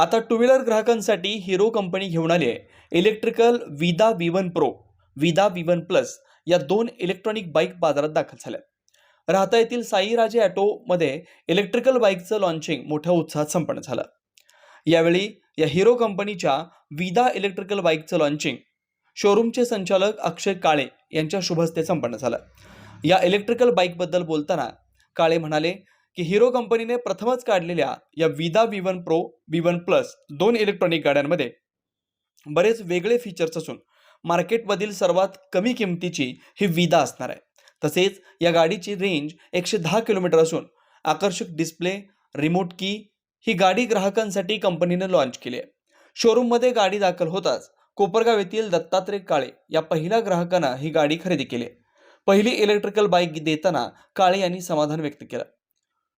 आता two wheeler ग्राहकांसाठी hero company घेऊन आली आहे. Electrical Vida V one one pro Vida V one one plus या दोन इलेक्ट्रॉनिक बाईक बाजारात दाखल झाल्या राहता येथील साईराजे ॲटोमध्ये इलेक्ट्रिकल बाईकचं लॉन्चिंग मोठ्या उत्साहात संपन्न झालं. यावेळी या हिरो कंपनीच्या विदा इलेक्ट्रिकल बाईकचं लॉन्चिंग शोरूमचे संचालक अक्षय काळे यांच्या शुभस्ते संपन्न झालं. या इलेक्ट्रिकल बाईकबद्दल बोलताना काळे म्हणाले की हिरो कंपनीने प्रथमच काढलेल्या या Vida V one pro V one plus दोन इलेक्ट्रॉनिक गाड्यांमध्ये बरेच वेगळे फीचर्स असून मार्केटमधील सर्वात कमी किमतीची ही विदा असणार आहे. तसेच या गाडीची रेंज एकशे दहा किलोमीटर असून आकर्षक डिस्प्ले रिमोट की ही गाडी ग्राहकांसाठी कंपनीने लॉन्च केली आहे. शोरूममध्ये गाडी दाखल होताच कोपरगाव येथील दत्तात्रय काळे या पहिल्या ग्राहकांना ही गाडी खरेदी केली आहे. पहिली इलेक्ट्रिकल बाईक देताना काळे यांनी समाधान व्यक्त केलं.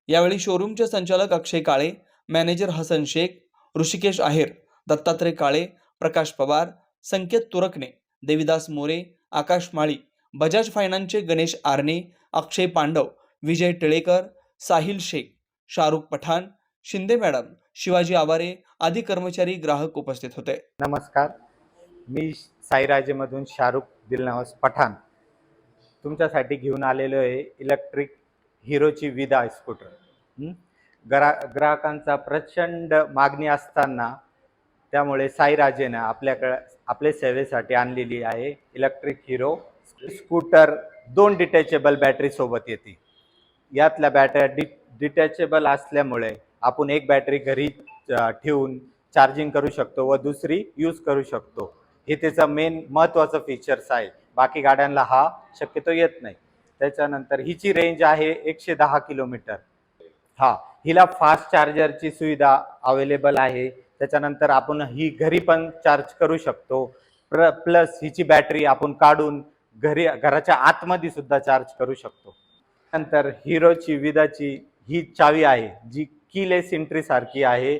यावेळी शोरूमचे संचालक अक्षय काळे मॅनेजर हसन शेख ऋषिकेश आहेर दत्तात्रय काळे प्रकाश पवार संकेत तुरकणे देविदास मोरे आकाश माळी बजाज फायनान्सचे गणेश आरणे अक्षय पांडव विजय टिळेकर साहिल शेख शाहरुख पठाण शिंदे मॅडम शिवाजी आवारे आदी कर्मचारी ग्राहक उपस्थित होते. नमस्कार. मी साईराजेमधून शाहरुख दिलनवास पठाण. तुमच्यासाठी घेऊन आलेलो आहे इलेक्ट्रिक हिरोची विदा स्कूटर. ग्रा ग्राहकांचा प्रचंड मागणी असताना त्यामुळे साईराजेनं आपल्याकडं आपल्या सेवेसाठी आणलेली आहे इलेक्ट्रिक हिरो स्कूटर दोन डिटॅचेबल बॅटरीसोबत येते. यातल्या बॅटऱ्या डि डिटॅचेबल असल्यामुळे आपण एक बॅटरी घरी ठेवून चार्जिंग करू शकतो व दुसरी यूज करू शकतो. हे त्याचं मेन महत्त्वाचं फीचर्स आहे. बाकी गाड्यांना हा शक्यतो येत नाही. त्याच्यानंतर हिची रेंज आहे एकशे दहा किलोमीटर. हा हिला फास्ट चार्जरची सुविधा अवेलेबल आहे. त्याच्यानंतर आपण ही घरी पण चार्ज करू शकतो. प्र प्लस हिची बॅटरी आपण काढून घरी घराच्या आतमध्ये सुद्धा चार्ज करू शकतो. नंतर हिरोची विदाची ही चावी आहे जी कीलेस एंट्री सारखी आहे.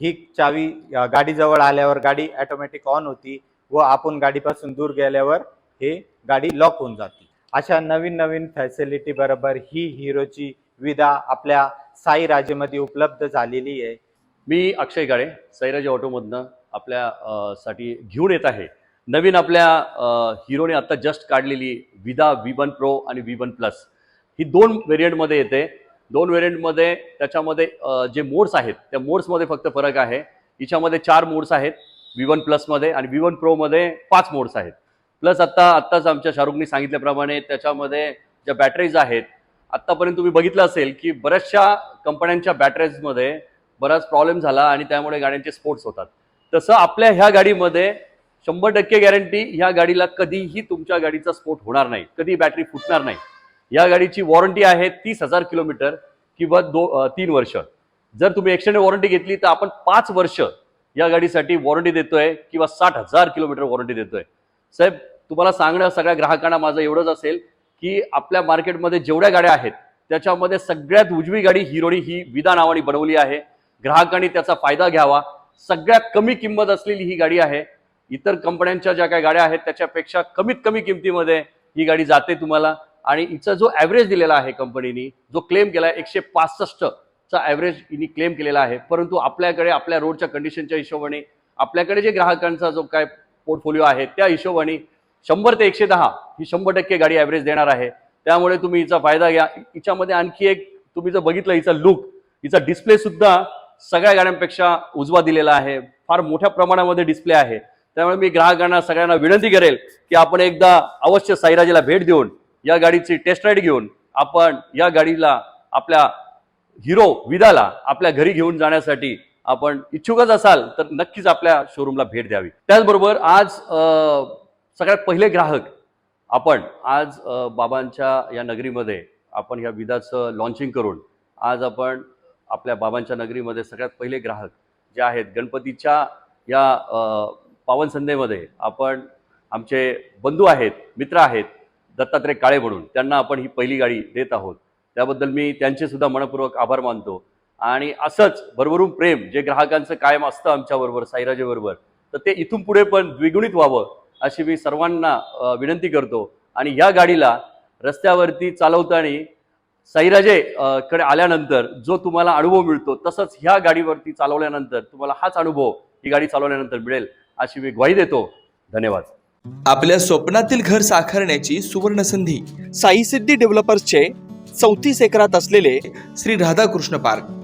ही चावी गाडीजवळ आल्यावर गाडी ऑटोमॅटिक ऑन होती व आपण गाडीपासून दूर गेल्यावर हे गाडी लॉक होऊन जाते. अशा नवीन नवीन फॅसिलिटी बरोबर ही हिरोची विदा आपल्या साई राजेमध्ये उपलब्ध झालेली आहे. मी अक्षय काळे साईराजे ऑटोमधनं आपल्या अ, साठी घेऊन येत आहे. नवीन आपल्या अ, हिरोने आत्ता जस्ट काढलेली विदा व्ही वन प्रो आणि व्ही वन प्लस ही दोन व्हेरियंटमध्ये येते. दोन व्हेरियंटमध्ये त्याच्यामध्ये अ, जे मोड्स आहेत त्या मोड्समध्ये फक्त फरक आहे. हिच्यामध्ये चार मोड्स आहेत व्ही वन प्लसमध्ये आणि व्ही वन प्रोमध्ये पाच मोड्स आहेत. प्लस आत्ता आत्ताच आमच्या शाहरुखनी सांगितल्याप्रमाणे त्याच्यामध्ये ज्या बॅटरीज आहेत आत्तापर्यंत तुम्ही बघितलं असेल की बऱ्याचशा कंपन्यांच्या बॅटरीजमध्ये बराच प्रॉब्लेम झाला आणि त्यामुळे गाड्यांचे स्पोर्ट्स होतात. तसं आपल्या ह्या गाडीमध्ये शंभर टक्के गॅरंटी ह्या गाडीला कधीही तुमच्या गाडीचा स्फोट होणार नाही. कधी बॅटरी फुटणार नाही. या गाडीची वॉरंटी आहे तीस हजार किलोमीटर किंवा दो तीन वर्ष. जर तुम्ही एक्सटेंड वॉरंटी घेतली तर आपण पाच वर्ष या गाडीसाठी वॉरंटी देतोय किंवा साठ हजार किलोमीटर वॉरंटी देतोय. साहेब तुम्हाला सांगणं सगळ्या ग्राहकांना माझं एवढंच असेल की आपल्या मार्केटमध्ये जेवढ्या गाड्या आहेत त्याच्यामध्ये सगळ्यात उजवी गाडी हिरोनी ही विदा नावाने बनवली आहे. ग्राहकांनी त्याचा फायदा घ्यावा. सगळ्यात कमी किंमत असलेली ही गाडी आहे. इतर कंपन्यांच्या ज्या काही गाड्या आहेत त्याच्यापेक्षा कमीत कमी किमतीमध्ये ही गाडी जाते तुम्हाला. आणि हिचा जो ॲव्हरेज दिलेला आहे कंपनीनी जो क्लेम केला आहे एकशे पासष्टचा ॲव्हरेज हिने क्लेम केलेला आहे. परंतु आपल्याकडे आपल्या रोडच्या कंडिशनच्या हिशोबाने आपल्याकडे जे ग्राहकांचा जो काय पोर्टफोलिओ आहे त्या हिशोबाने शंभर ते एकशे दहा ही शंभर टक्के गाडी ॲव्हरेज देणार आहे. त्यामुळे तुम्ही हिचा फायदा घ्या. हिच्यामध्ये आणखी एक तुम्ही जर बघितलं हिचा लुक हिचा डिस्प्ले सुद्धा सगळ्या गाड्यांपेक्षा उजवा दिलेला आहे. फार मोठ्या प्रमाणामध्ये डिस्प्ले आहे. त्यामुळे मी ग्राहकांना सगळ्यांना विनंती करेल की आपण एकदा अवश्य साईराजेला भेट देऊन या गाडीची टेस्ट राईड घेऊन आपण या गाडीला आपल्या हिरो विदाला आपल्या घरी घेऊन जाण्यासाठी आपण इच्छुकच असाल तर नक्कीच आपल्या शोरूमला भेट द्यावी. त्याचबरोबर आज सगळ्यात पहिले ग्राहक आपण आज बाबांच्या या नगरीमध्ये आपण या विधाचं लॉन्चिंग करून आज आपण आपल्या बाबांच्या नगरीमध्ये सगळ्यात पहिले ग्राहक जे आहेत गणपतीच्या या अं, पावन संध्येमध्ये आपण आमचे बंधू आहेत मित्र आहेत दत्तात्रय काळे म्हणून त्यांना आपण ही पहिली गाडी देत आहोत. त्याबद्दल मी त्यांचे सुद्धा मनपूर्वक आभार मानतो. आणि असंच भरभरून प्रेम जे ग्राहकांचं कायम असतं आमच्याबरोबर साईराजेबरोबर तर ते इथून पुढे पण द्विगुणित व्हावं अशी मी सर्वांना विनंती करतो. आणि या गाडीला रस्त्यावरती चालवताना साईराजे कडे आल्यानंतर जो तुम्हाला अनुभव मिळतो तसंच ह्या गाडीवरती चालवल्यानंतर तुम्हाला हाच अनुभव ही गाडी चालवल्यानंतर मिळेल अशी मी ग्वाही देतो. धन्यवाद. आपल्या स्वप्नातील घर साकारण्याची सुवर्ण संधी साई सिद्धी डेव्हलपर्सचे चौतीस एकरात असलेले Shri Radhakrishna park.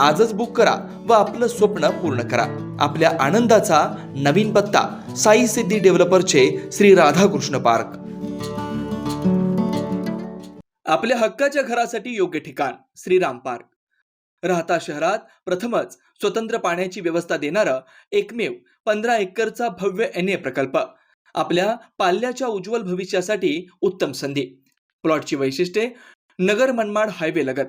आजच बुक करा व आपलं स्वप्न पूर्ण करा. आपल्या आनंदाचा नवीन पत्ता साई सिद्धी डेव्हलपरचे श्री राधाकृष्ण पार्क. आपल्या हक्काच्या घरासाठी योग्य ठिकाण श्रीराम पार्क. राहता शहरात प्रथमच स्वतंत्र पाण्याची व्यवस्था देणारा एकमेव पंधरा एकरचा भव्य एन ए प्रकल्प. आपल्या पाल्याच्या उज्ज्वल भविष्यासाठी उत्तम संधी. प्लॉटची वैशिष्ट्ये नगर मनमाड हायवे लगत.